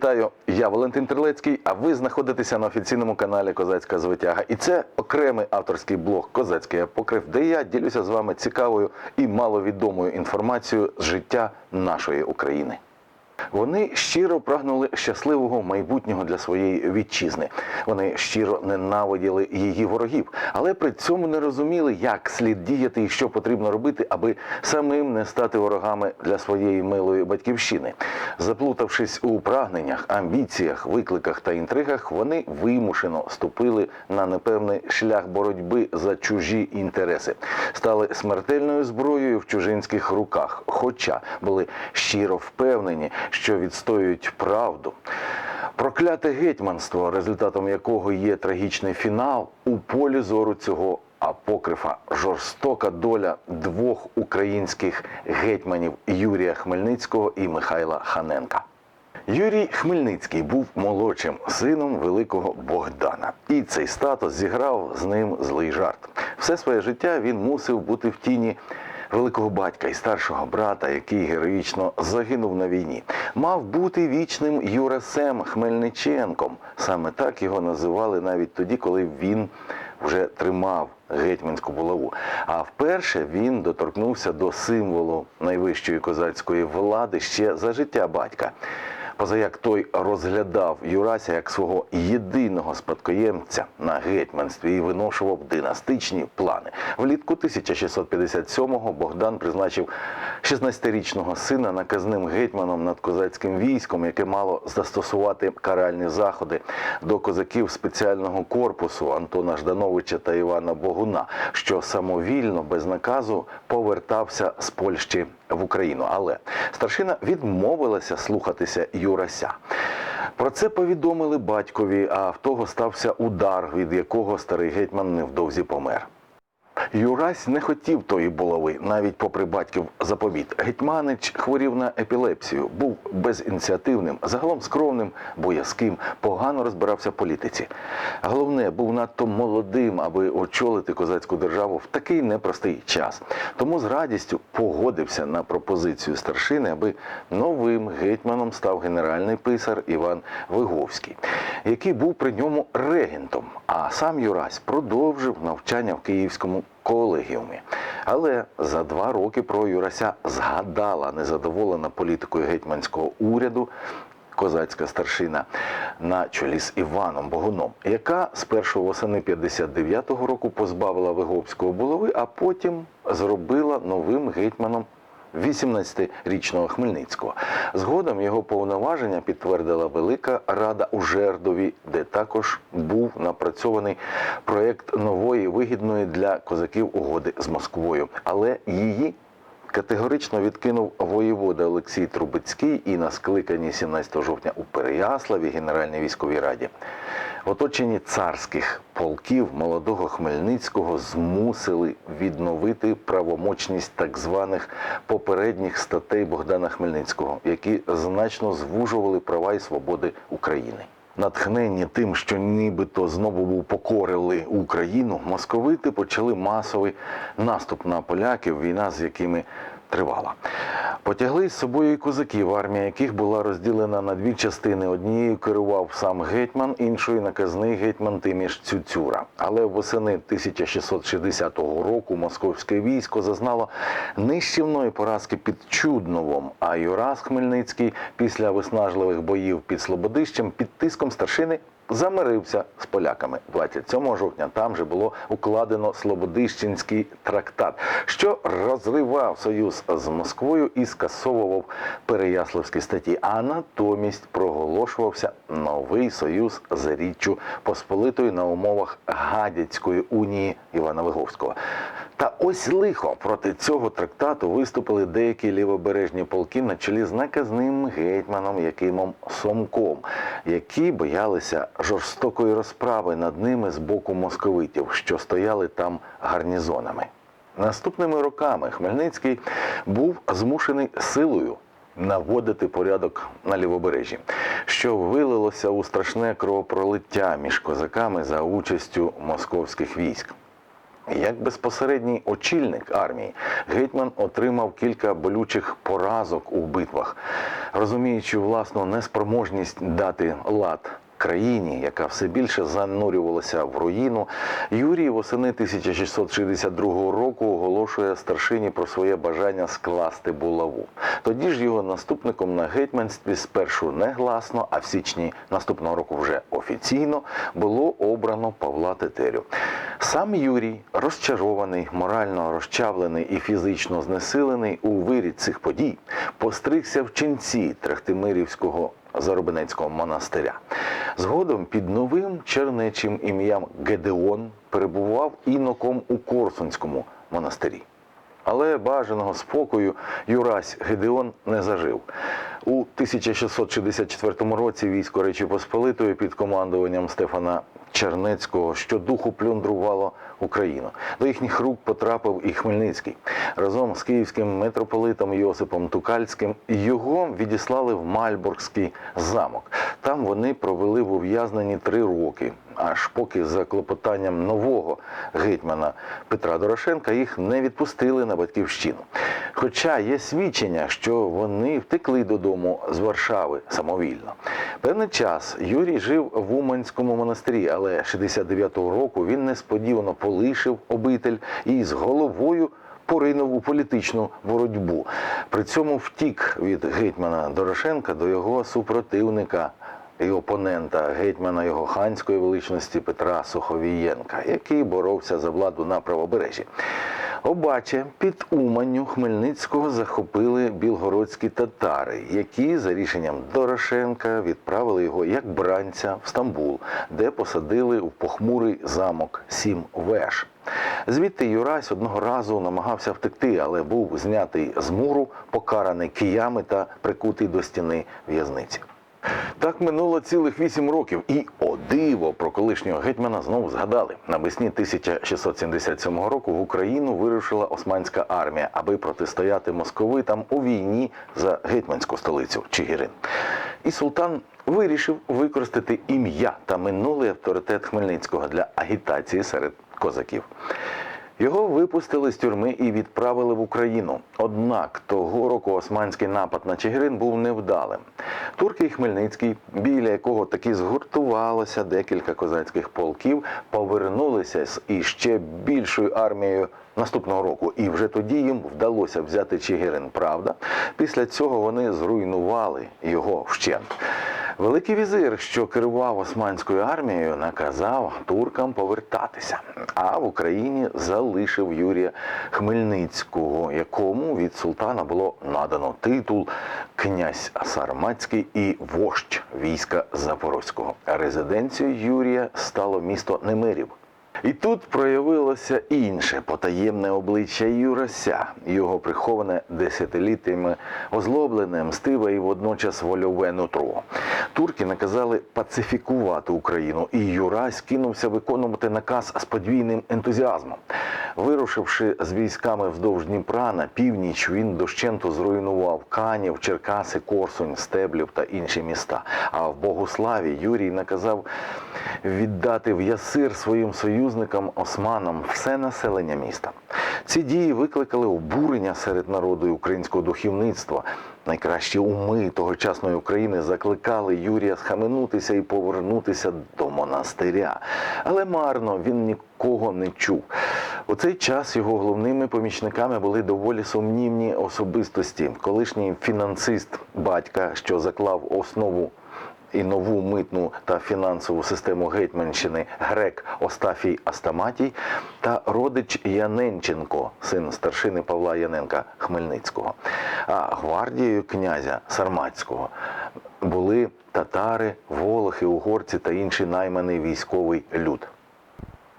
Вітаю, я Валентин Терлецький. А ви знаходитеся на офіційному каналі Козацька Звитяга. І це окремий авторський блог Козацький апокрив, де я ділюся з вами цікавою і маловідомою інформацією з життя нашої України. Вони щиро прагнули щасливого майбутнього для своєї вітчизни. Вони щиро ненавиділи її ворогів, але при цьому не розуміли, як слід діяти і що потрібно робити, аби самим не стати ворогами для своєї милої батьківщини. Заплутавшись у прагненнях, амбіціях, викликах та інтригах, вони вимушено ступили на непевний шлях боротьби за чужі інтереси, стали смертельною зброєю в чужинських руках, хоча були щиро впевнені, що відстоюють правду. Прокляте гетьманство, результатом якого є трагічний фінал, у полі зору цього апокрифа жорстока доля двох українських гетьманів Юрія Хмельницького і Михайла Ханенка. Юрій Хмельницький був молодшим сином великого Богдана, і цей статус зіграв з ним злий жарт. Все своє життя він мусив бути в тіні великого батька і старшого брата, який героїчно загинув на війні. Мав бути вічним Юрасем Хмельниченком. Саме так його називали навіть тоді, коли він вже тримав гетьманську булаву. А вперше він доторкнувся до символу найвищої козацької влади ще за життя батька. Позаяк той розглядав Юрася як свого єдиного спадкоємця на гетьманстві і виношував династичні плани. Влітку 1657-го Богдан призначив 16-річного сина наказним гетьманом над козацьким військом, яке мало застосувати каральні заходи до козаків спеціального корпусу Антона Ждановича та Івана Богуна, що самовільно без наказу повертався з Польщі в Україну. Але старшина відмовилася слухатися Юрася. Про це повідомили батькові, а в того стався удар, від якого старий гетьман невдовзі помер. Юрась не хотів тої булави, навіть попри батьків заповіт. Гетьманич хворів на епілепсію, був безініціативним, загалом скромним, боязким, погано розбирався в політиці. Головне, був надто молодим, аби очолити козацьку державу в такий непростий час. Тому з радістю погодився на пропозицію старшини, аби новим гетьманом став генеральний писар Іван Виговський, який був при ньому регентом. А сам Юрась продовжив навчання в Київському колегіумі. Але за два роки про Юрася згадала незадоволена політикою гетьманського уряду. Козацька старшина на чолі з Іваном Богуном, яка з першого восени 59-го року позбавила Виговського булави, а потім зробила новим гетьманом 18-річного Хмельницького. Згодом його повноваження підтвердила Велика Рада у Жердові, де також був напрацьований проєкт нової вигідної для козаків угоди з Москвою. Але її категорично відкинув воєвода Олексій Трубецький і на скликанні 17 жовтня у Переяславі Генеральній військовій раді. В оточенні царських полків молодого Хмельницького змусили відновити правомочність так званих попередніх статей Богдана Хмельницького, які значно звужували права і свободи України. Натхнені тим, що нібито знову упокорили Україну, московити почали масовий наступ на поляків, війна з якими тривала. Потягли з собою і козаків, армія яких була розділена на дві частини. Однією керував сам гетьман, іншою наказний гетьман Тиміш Цюцюра. Але восени 1660 року московське військо зазнало нищівної поразки під Чудновом, а Юрас Хмельницький після виснажливих боїв під Слободищем під тиском старшини замирився з поляками. 27 жовтня там же було укладено Слободищенський трактат, що розривав союз з Москвою і скасовував Переяславські статті. А натомість проголошувався новий союз з Річчю Посполитою на умовах Гадяцької унії Івана Виговського. Та ось лихо проти цього трактату виступили деякі лівобережні полки на чолі з наказним гетьманом Якимом Сомком, які боялися жорстокої розправи над ними з боку московитів, що стояли там гарнізонами. Наступними роками Хмельницький був змушений силою наводити порядок на лівобережжі, що вилилося у страшне кровопролиття між козаками за участю московських військ. Як безпосередній очільник армії, гетьман отримав кілька болючих поразок у битвах, розуміючи власну неспроможність дати лад країні, яка все більше занурювалася в руїну, Юрій восени 1662 року оголошує старшині про своє бажання скласти булаву. Тоді ж його наступником на гетьманстві спершу негласно, а в січні наступного року вже офіційно було обрано Павла Тетерю. Сам Юрій, розчарований, морально розчавлений і фізично знесилений у вирі цих подій, постригся в ченці Трахтимирівського Заробинецького монастиря. Згодом під новим чернечим ім'ям Гедеон перебував іноком у Корсунському монастирі. Але бажаного спокою Юрась Гедеон не зажив. У 1664 році військо Речі Посполитої під командуванням Стефана Чернецького щодуху плюндрувало Україну. До їхніх рук потрапив і Хмельницький. Разом з київським митрополитом Йосипом Тукальським його відіслали в Мальборгський замок. Там вони провели в ув'язненні три роки, аж поки за клопотанням нового гетьмана Петра Дорошенка їх не відпустили на батьківщину. Хоча є свідчення, що вони втекли додому з Варшави самовільно. Певний час Юрій жив в Уманському монастирі, але 69-го року він несподівано полишив обитель і з головою поринув у політичну боротьбу. При цьому втік від гетьмана Дорошенка до його супротивника і опонента гетьмана його ханської величності Петра Суховієнка, який боровся за владу на правобережжі. Обаче під Уманню Хмельницького захопили білгородські татари, які за рішенням Дорошенка відправили його як бранця в Стамбул, де посадили в похмурий замок Сім Веш. Звідти Юрась одного разу намагався втекти, але був знятий з муру, покараний киями та прикутий до стіни в'язниці. Так минуло цілих вісім років, і о диво про колишнього гетьмана знову згадали. Навесні 1677 року в Україну вирушила османська армія, аби протистояти московитам у війні за гетьманську столицю Чигирин. І султан вирішив використати ім'я та минулий авторитет Хмельницького для агітації серед козаків. Його випустили з тюрми і відправили в Україну. Однак того року османський напад на Чигирин був невдалим. Турки і Хмельницький, біля якого таки згуртувалося декілька козацьких полків, повернулися з іще більшою армією наступного року. І вже тоді їм вдалося взяти Чигирин. Правда, після цього вони зруйнували його вщент. Великий візир, що керував османською армією, наказав туркам повертатися, а в Україні залишив Юрія Хмельницького, якому від султана було надано титул князь Сарматський і вождь війська Запорозького. Резиденцією Юрія стало місто Немирів. І тут проявилося інше потаємне обличчя Юрася, його приховане десятиліттями озлоблене, мстиве і водночас вольове нутро. Турки наказали пацифікувати Україну, і Юрась кинувся виконувати наказ з подвійним ентузіазмом. Вирушивши з військами вздовж Дніпра на північ, він дощенту зруйнував Канів, Черкаси, Корсунь, Стеблів та інші міста. А в Богославі Юрій наказав віддати в Ясир своїм союзникам османам все населення міста. Ці дії викликали обурення серед народу і українського духовництва. Найкращі уми тогочасної України закликали Юрія схаменутися і повернутися до монастиря. Але марно він нікого не чув. У цей час його головними помічниками були доволі сумнівні особистості. Колишній фінансист батька, що заклав основу і нову митну та фінансову систему Гетьманщини грек Остафій Астаматій та родич Яненченко, син старшини Павла Яненка Хмельницького. А гвардією князя Сарматського були татари, волохи, угорці та інший найманий військовий люд.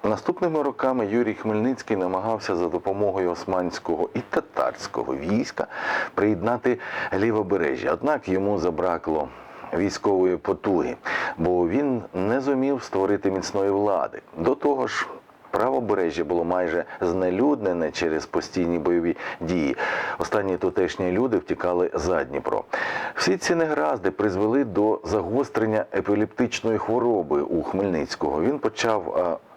Наступними роками Юрій Хмельницький намагався за допомогою османського і татарського війська приєднати лівобережжя. Однак йому забракло військової потуги, бо він не зумів створити міцної влади. До того ж, правобережжя було майже знелюднене через постійні бойові дії. Останні тутешні люди втікали за Дніпро. Всі ці негаразди призвели до загострення епілептичної хвороби у Хмельницького. Він почав е,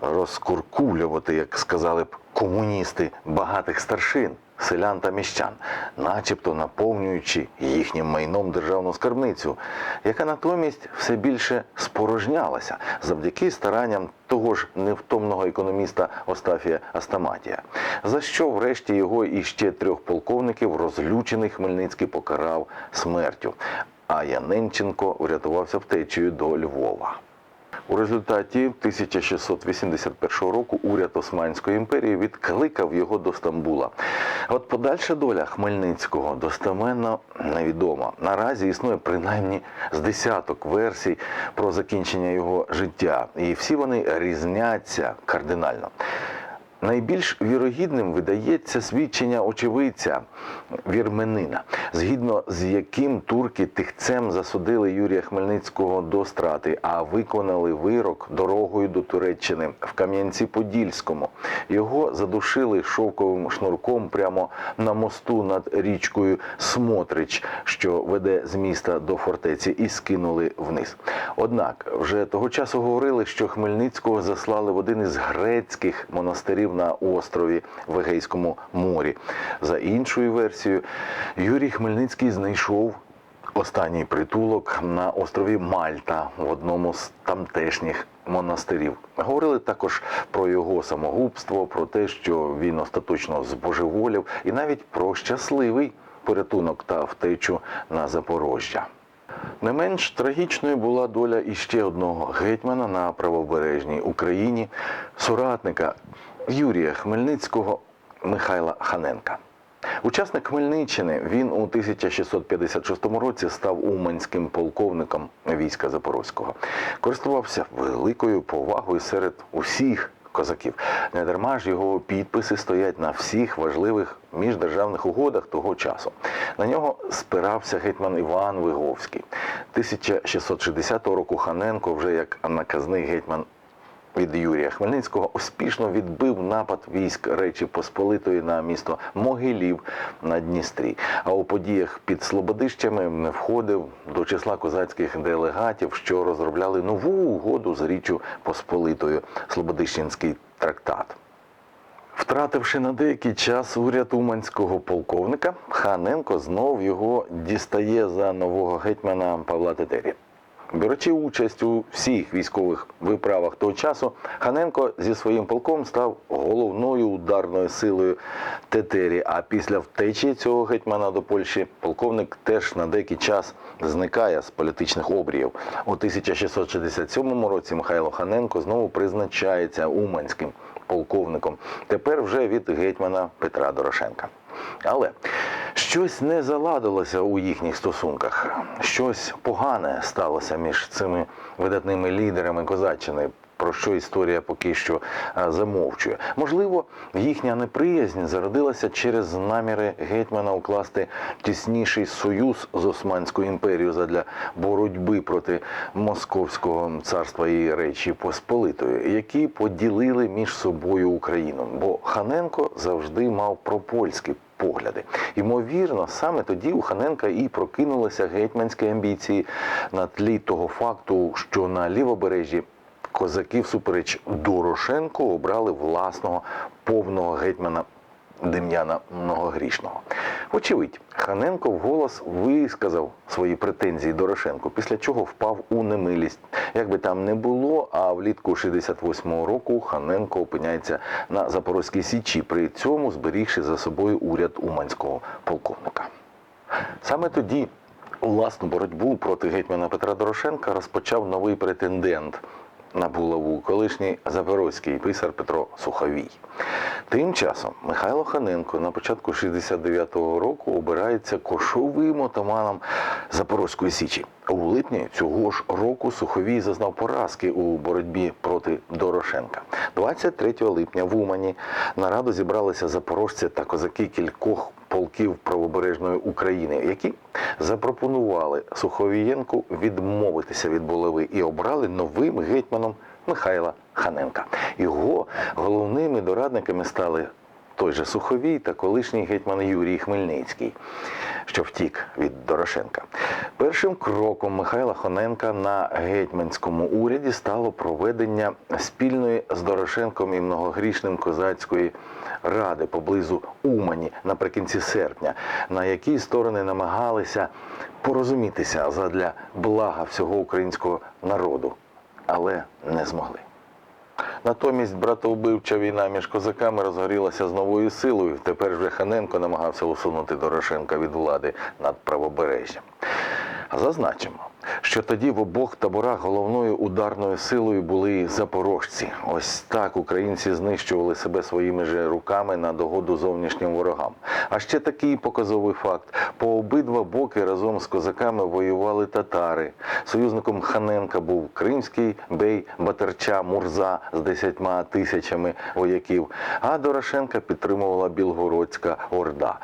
розкуркулювати, як сказали б комуністи, багатих старшин, селян та міщан, начебто наповнюючи їхнім майном державну скарбницю, яка натомість все більше спорожнялася завдяки старанням того ж невтомного економіста Остафія Астаматія, за що врешті його і ще трьох полковників розлючений Хмельницький покарав смертю. А Яненченко врятувався втечею до Львова. У результаті 1681 року уряд Османської імперії відкликав його до Стамбула. От подальша доля Хмельницького достеменно невідома. Наразі існує принаймні з десяток версій про закінчення його життя, і всі вони різняться кардинально. Найбільш вірогідним видається свідчення очевидця вірменина, згідно з яким турки тихцем засудили Юрія Хмельницького до страти, а виконали вирок дорогою до Туреччини в Кам'янці-Подільському. Його задушили шовковим шнурком прямо на мосту над річкою Смотрич, що веде з міста до фортеці, і скинули вниз. Однак вже того часу говорили, що Хмельницького заслали в один із грецьких монастирів на острові в Егейському морі. За іншою версією, Юрій Хмельницький знайшов останній притулок на острові Мальта в одному з тамтешніх монастирів. Говорили також про його самогубство, про те, що він остаточно збожеволів, і навіть про щасливий порятунок та втечу на Запорожжя. Не менш трагічною була доля іще одного гетьмана на правобережній Україні, соратника Юрія Хмельницького Михайла Ханенка. Учасник Хмельниччини, він у 1656 році став уманським полковником війська Запорозького. Користувався великою повагою серед усіх козаків. Недарма ж його підписи стоять на всіх важливих міждержавних угодах того часу. На нього спирався гетьман Іван Виговський. 1660 року Ханенко вже як наказний гетьман від Юрія Хмельницького успішно відбив напад військ Речі Посполитої на місто Могилів на Дністрі. А у подіях під Слободищами не входив до числа козацьких делегатів, що розробляли нову угоду з Річчю Посполитою Слободищенський трактат. Втративши на деякий час уряд уманського полковника, Ханенко знов його дістає за нового гетьмана Павла Тетері. Беручи участь у всіх військових виправах того часу, Ханенко зі своїм полком став головною ударною силою Тетері. А після втечі цього гетьмана до Польщі полковник теж на деякий час зникає з політичних обріїв. У 1667 році Михайло Ханенко знову призначається уманським полковником. Тепер вже від гетьмана Петра Дорошенка. Але щось не заладилося у їхніх стосунках. Щось погане сталося між цими видатними лідерами козаччини. Про що історія поки що замовчує. Можливо, їхня неприязнь зародилася через наміри гетьмана укласти тісніший союз з Османською імперією задля боротьби проти Московського царства і Речі Посполитої, які поділили між собою Україну. Бо Ханенко завжди мав пропольські погляди. Ймовірно, саме тоді у Ханенка і прокинулися гетьманські амбіції на тлі того факту, що на лівобережжі козаки всупереч Дорошенко обрали власного повного гетьмана Дем'яна Многогрішного. Вочевидь, Ханенко вголос висказав свої претензії Дорошенку, після чого впав у немилість. Як би там не було, а влітку 68-го року Ханенко опиняється на Запорозькій Січі, при цьому зберігши за собою уряд уманського полковника. Саме тоді власну боротьбу проти гетьмана Петра Дорошенка розпочав новий претендент на булаву, колишній запорозький писар Петро Суховій. Тим часом Михайло Ханенко на початку 69-го року обирається кошовим отаманом Запорозької Січі. У липні цього ж року Суховій зазнав поразки у боротьбі проти Дорошенка. 23 липня в Умані на раду зібралися запорожці та козаки кількох полків правобережної України, які запропонували Суховієнку відмовитися від булави і обрали новим гетьманом Михайла Ханенка. Його головними дорадниками стали той же Суховій та колишній гетьман Юрій Хмельницький, що втік від Дорошенка. Першим кроком Михайла Хоненка на гетьманському уряді стало проведення спільної з Дорошенком і многогрішним козацької ради поблизу Умані наприкінці серпня, на якій сторони намагалися порозумітися задля блага всього українського народу, але не змогли. Натомість братовбивча війна між козаками розгорілася з новою силою. Тепер вже Ханенко намагався усунути Дорошенка від влади над правобережжям. Зазначимо, що тоді в обох таборах головною ударною силою були запорожці. Ось так українці знищували себе своїми же руками на догоду зовнішнім ворогам. А ще такий показовий факт: по обидва боки разом з козаками воювали татари. Союзником Ханенка був кримський бей Батерча Мурза з десятьма тисячами вояків. А Дорошенка підтримувала Білгородська Орда.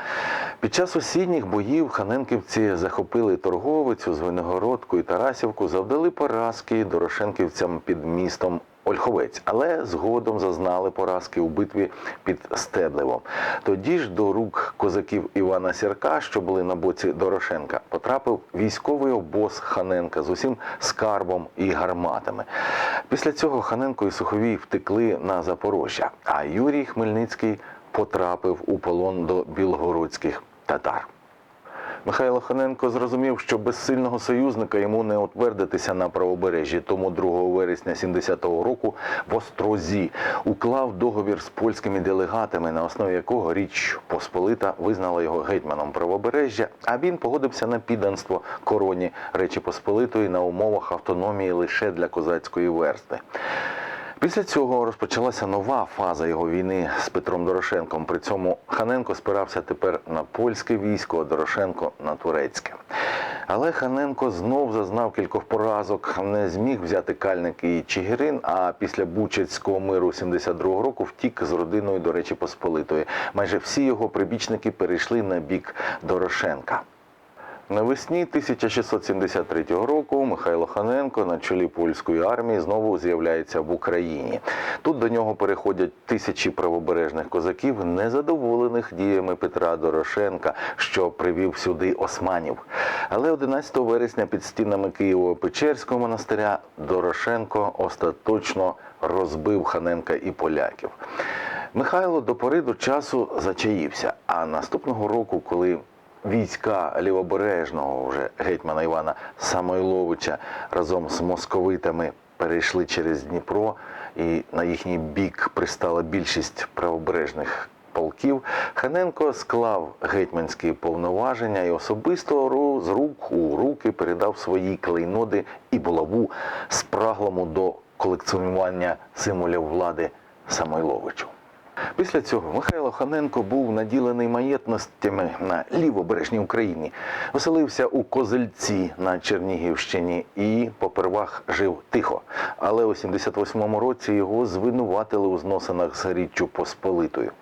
Під час осінніх боїв ханенківці захопили торговицю, Звенигородку і Тарасівку, завдали поразки Дорошенківцям під містом Ольховець, але згодом зазнали поразки у битві під Стеблевом. Тоді ж до рук козаків Івана Сірка, що були на боці Дорошенка, потрапив військовий обоз Ханенка з усім скарбом і гарматами. Після цього Ханенко і Суховій втекли на Запорожжя, а Юрій Хмельницький потрапив у полон до білгородських татар. Михайло Ханенко зрозумів, що без сильного союзника йому не утвердитися на правобережжі. Тому 2 вересня 70-го року в Острозі уклав договір з польськими делегатами, на основі якого річ Посполита визнала його гетьманом правобережжя, а він погодився на підданство короні Речі Посполитої на умовах автономії лише для козацької версти. Після цього розпочалася нова фаза його війни з Петром Дорошенком. При цьому Ханенко спирався тепер на польське військо, а Дорошенко на турецьке. Але Ханенко знов зазнав кількох поразок, не зміг взяти Кальник і Чигирин, а після Бучацького миру 72-го року втік з родиною до Речі Посполитої. Майже всі його прибічники перейшли на бік Дорошенка. Навесні 1673 року Михайло Ханенко на чолі польської армії знову з'являється в Україні. Тут до нього переходять тисячі правобережних козаків, незадоволених діями Петра Дорошенка, що привів сюди османів. Але 11 вересня під стінами Києво-Печерського монастиря Дорошенко остаточно розбив Ханенка і поляків. Михайло до пори до часу зачаївся. А наступного року, коли війська лівобережного вже гетьмана Івана Самойловича разом з московитами перейшли через Дніпро, і на їхній бік пристала більшість правобережних полків. Ханенко склав гетьманські повноваження і особисто з рук у руки передав свої клейноди і булаву спраглому до колекціонування символів влади Самойловичу. Після цього Михайло Ханенко був наділений маєтностями на лівобережній Україні, оселився у Козельці на Чернігівщині і попервах жив тихо. Але у 78-му році його звинуватили у зносинах з Річчю Посполитою.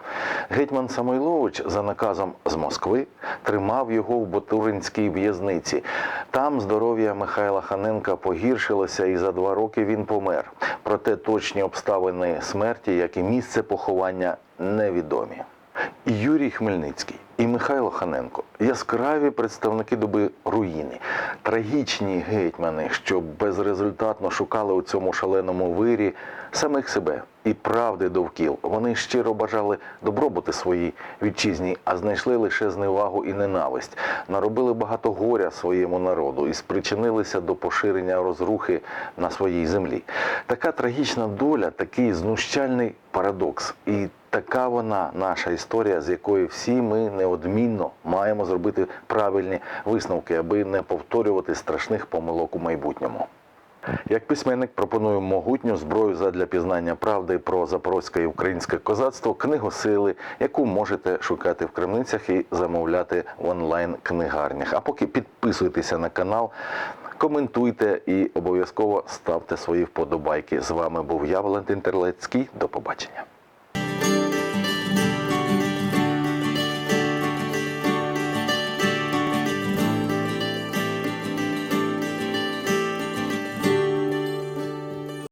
Гетьман Самойлович за наказом з Москви тримав його в Ботуринській в'язниці. Там здоров'я Михайла Ханенка погіршилося, і за два роки він помер. Проте точні обставини смерті, як і місце поховання, невідомі. І Юрій Хмельницький і Михайло Ханенко яскраві представники доби руїни, трагічні гетьмани, що безрезультатно шукали у цьому шаленому вирі самих себе і правди довкіл. Вони щиро бажали добробути своїй вітчизні, а знайшли лише зневагу і ненависть, наробили багато горя своєму народу і спричинилися до поширення розрухи на своїй землі. Така трагічна доля, такий знущальний парадокс. І така вона наша історія, з якої всі ми неодмінно маємо зробити правильні висновки, аби не повторювати страшних помилок у майбутньому. Як письменник пропоную могутню зброю задля пізнання правди про запорозьке і українське козацтво, книгу сили, яку можете шукати в крамницях і замовляти в онлайн-книгарнях. А поки підписуйтеся на канал, коментуйте і обов'язково ставте свої вподобайки. З вами був я, Валентин Терлецький. До побачення.